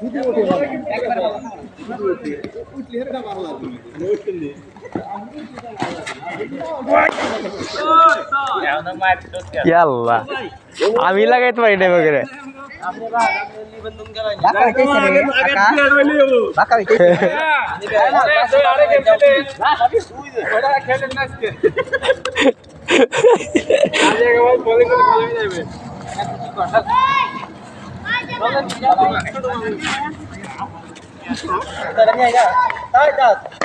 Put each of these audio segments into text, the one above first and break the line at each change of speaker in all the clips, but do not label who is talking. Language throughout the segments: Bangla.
দিয়ে দেন
ইয়াল্লা আমি লাগাইতে পারি না করে
বাকা হইতেছে রে বাকা? বাকা হইতেছে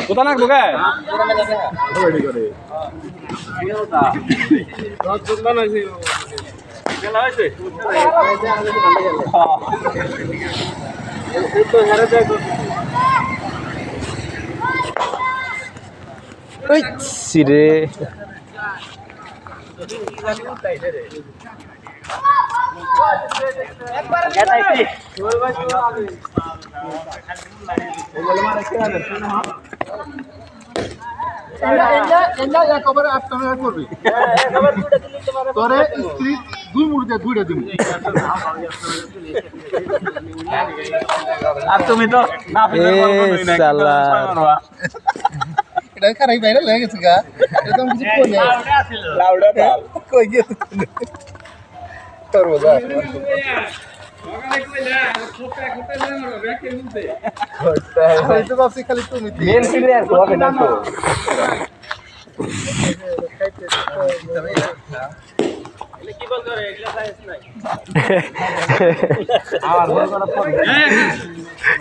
কোথা গে ওই সিরে
তোরে স্ত্রী দুই মুড়িতে দুইটা দিব
আর তুমি তো না
এটা খারাই বাইরে লেগে গেছে গা একদম কিছু কোনে কই গেছে তোর মজা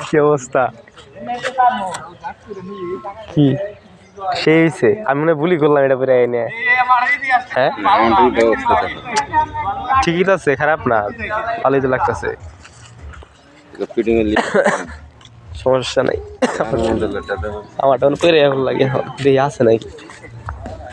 কি অবস্থা? কি? সেই আমি মনে ভুলই করলাম এটা পরে এনে। হ্যাঁ? ঠিকই তো আছে খারাপ না। ভালোই তো লাগতেছে। সমস্যা নাই। আমার তখন পেরে এখন লাগে দিয়ে আছে নাকি?